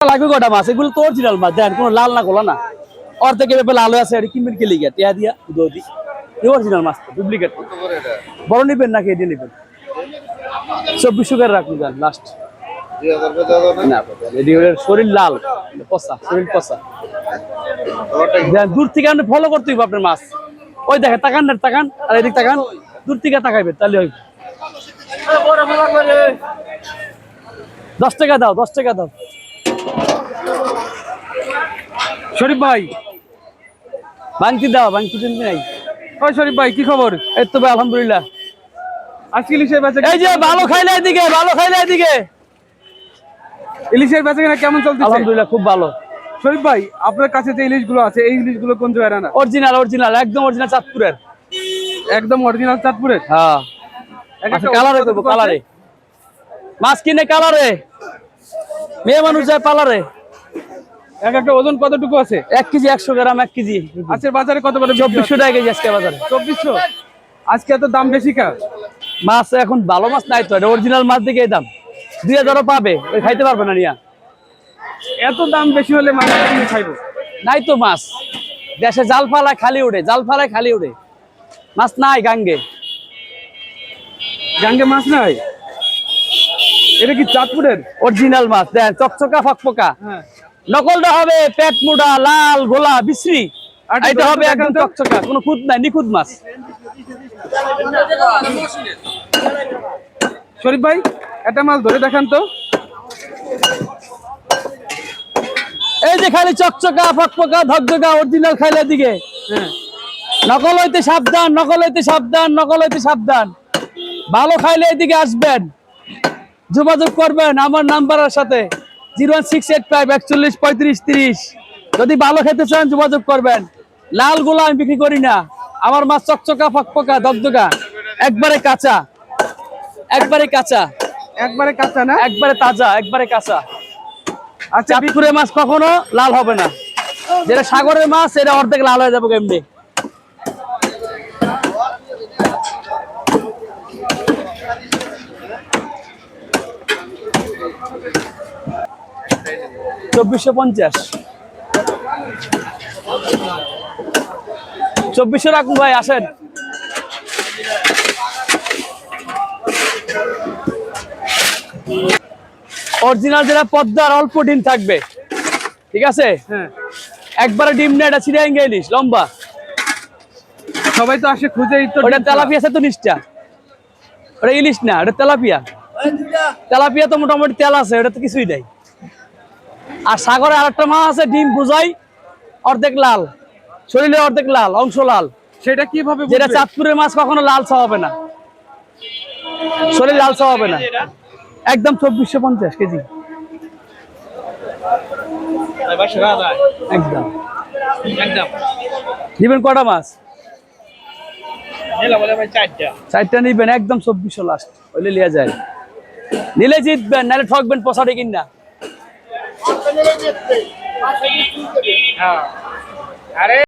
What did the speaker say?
লাগবে কটা মাছ? এগুলো তো অরিজিনাল মাছ। দেন কোনো লাল না গোলা না। অর্ধেক এভাবে লাল হয়ে আছে এটা কিনবেন কে লিগে? টিয়া দিয়া দৌদি অরিজিনাল মাছ ডুপ্লিকেট বড় নিবেন নাকি এটি নিবেন? চব্বিশশো করে রাখুন যান লাস্ট শরীর লাল পচা শরীর পচা। দূর থেকে আপনি ফলো করতে হইব আপনার মাছ। ওই দেখেন তাকান না তাকান। আর এদিক তাকান। দূর থেকে তাকাইবে তাহলে হইব। দশ টাকা দাও দশ টাকা দাও। শরীফ ভাই। বাংতি দাও বাংতি টেনশন নাই। ওই শরীফ ভাই কি খবর? এই তো ভাই আলহামদুলিল্লাহ। আজকে ইলিশের বেচা এই যে ভালো খাইলে এদিকে ভালো খাইলে এদিকে। ইলিশের বেচা কিনা কেমন চলছে আলহামদুলিল্লাহ খুব ভালো। শরীফ ভাই আপনার কাছে যে ইলিশগুলো আছে এই ইলিশগুলো কোন জায়গায় না অরিজিনাল অরিজিনাল একদম অরিজিনাল চাঁদপুরের। একদম অরিজিনাল চাঁদপুরের? হ্যাঁ। আচ্ছা কালারে ওজন করব কালারে মাছ কিনে কালারে মেয়ে মানুষ যায় পালারে এক একটা ওজন কতটুকু আছে? এক কেজি একশো গ্রাম এক কেজি। আজকের বাজারে কত করে চব্বিশশো টাকা কেজি আজকে বাজারে। চব্বিশশো? আজকে এত দাম বেশি কা মাছ এখন ভালো মাছ নাই তো অরিজিনাল মাছ দিকে দাম। দুই হাজারও পাবে ওই খাইতে পারবে না নিয়া। এত দাম বেশি হলে কেমনে খাইবো? নাই তো মাছ। দেশে জাল ফালায় খালি উঠে জাল ফালায় খালি উঠে মাছ নাই গাঙ্গে। গাঙ্গে মাছ নাই? এটা কি চাঁদপুরের? অরিজিনাল মাছ। দেন চকচকা ফকফকা। হ্যাঁ। নকলটা হবে পেট মুড়া লাল গোলা বিশ্রী। এটা হবে দেখান একদম। চকচকা কোনো খুদ নাই নিখুঁত মাছ। শরীফ ভাই একটা মাছ ধরে দেখান তো। এই যে খালি চকচকা ফকফকা ধকধকা অরিজিনাল খাইলে দিকে। হ্যাঁ। নকল হইতে সাবধান নকল হইতে সাবধান নকল হইতে সাবধান। ভালো খাইলে এদিকে আসবেন। যোগাযোগ করবেন আমার নাম্বারের সাথে zero one six eight five একচল্লিশ পঁয়ত্রিশ তিরিশ। যদি ভালো খেতে চান যোগাযোগ করবেন। লাল গোলা আমি বিক্রি করি না। আমার মাছ চকচকা ফকফকা দগদগা একবারে কাঁচা। একবারে কাঁচা। একবারে কাঁচা না? একবারে তাজা একবারে কাঁচা। আচ্ছা বি- চাঁদপুরের মাছ কখনো লাল হবে না। যেটা সাগরের মাছ এটা অর্ধেক লাল হয়ে যাবে কেমনি চব্বিশশো পঞ্চাশ। চব্বিশশো রাখুন ভাই আসেন। অরিজিনাল যেটা পদ্মার অল্প ডিম থাকবে। ঠিক আছে? হ্যাঁ। একবারে ডিম না এটা ছিঁড়ে ইলিশ লম্বা। সবাই তো আসে খুঁজে ওটা তেলাপিয়া আছে তো নিচটা ওটা ইলিশ না ওটা তেলাপিয়া। তেলাপিয়া তো মোটামুটি তেল আছে ওটা তো কিছুই নাই। আর সাগরে আরেকটা মাছ আছে ডিম বুঝাই অর্ধেক লাল। শরীরে অর্ধেক লাল অংশ লাল। সেটা কীভাবে যেটা চাঁদপুরের মাছ কখনো লাল ছা হবে না। শরীর লাল ছা হবে না। একদম চব্বিশশো পঞ্চাশ কেজি। একদম। নিবেন কটা মাছ? চারটা। নিবেন একদম চব্বিশশো লাস্ট হইলে লিয়া যায়। নিলে জিতবেন নাহলে ঠকবেন পছাড়ে কিনা আরে